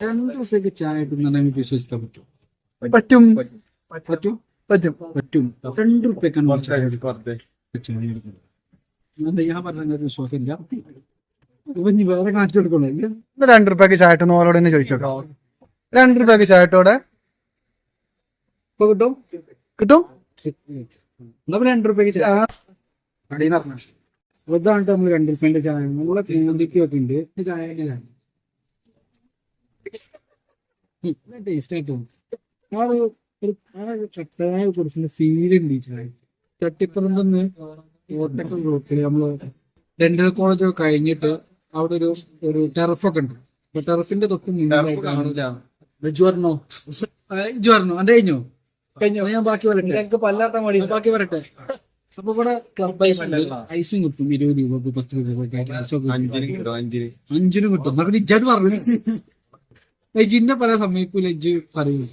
രണ്ട് ദിവസത്തേക്ക് ചായ കിട്ടുന്നുണ്ടെങ്കിൽ വിശ്വസിക്കാൻ പറ്റും. പറ്റും. പറ്റും. പറ്റും. പറ്റും. രണ്ട് റുപ്യക്കാണ് ഞാൻ പറഞ്ഞ വിശ്വാസമില്ല? ഇപ്പൊ ഇനി വേറെ കാണിച്ചു കൊടുക്കണോ ഇല്ല. ഇത് രണ്ട് റുപ്യക്ക് ചായ ഇട്ടെന്ന് ഓരോട് തന്നെ ചോദിച്ചോട്ടോ രണ്ട് റുപ്യക്ക് ചായ ഇട്ടോടെ? ഇപ്പൊ കിട്ടും? കിട്ടും? എന്നാ രണ്ട് റുപ്യക്ക് അപ്പൊ ഇതാണ് നമ്മൾ രണ്ട് റുപ്യന്റെ ചായ. നമ്മളെ ക്വാണ്ടിറ്റി ഒക്കെ ഉണ്ട്. ചായ ടേസ്റ്റ് ആയിട്ട് തോന്നും ആ ഒരു ഒരു ആ ഒരു ചട്ടായ കുറിച്ചുള്ള ഫീൽ ഉണ്ട് ഈ ചായ ചട്ടിപ്പറമ്പെന്ന് കോട്ടക്കൽ ബ്ലോക്കിൽ നമ്മൾ ഡെന്റൽ കോളേജ് ഒക്കെ കഴിഞ്ഞിട്ട് അവിടെ ഒരു ഒരു ടെറഫൊക്കെ ഉണ്ട്. അപ്പൊ ടെറഫിന്റെ തൊട്ട് മുന്നിലായിട്ടാണ് കഴിഞ്ഞോ? കഴിഞ്ഞോ? ഞാൻ ബാക്കി പറയട്ടെ എനിക്ക് പല്ലാത്ത മടി ആ, ബാക്കി പറയട്ടെ അപ്പൊ ഇവിടെ ക്ലബ് ഐസ് കിട്ടും. ഇരുപത് രൂപ പത്ത് രൂപ ഐസൊക്കെ അഞ്ചിന് കിട്ടും. അഞ്ചിന്. അഞ്ചിനും കിട്ടും. എന്നാ പിന്നെ പറഞ്ഞു. ഇജ്ജിന്നെ പറയാൻ സമ്മതിക്കൂല ഇജ്ജ് പറയൂ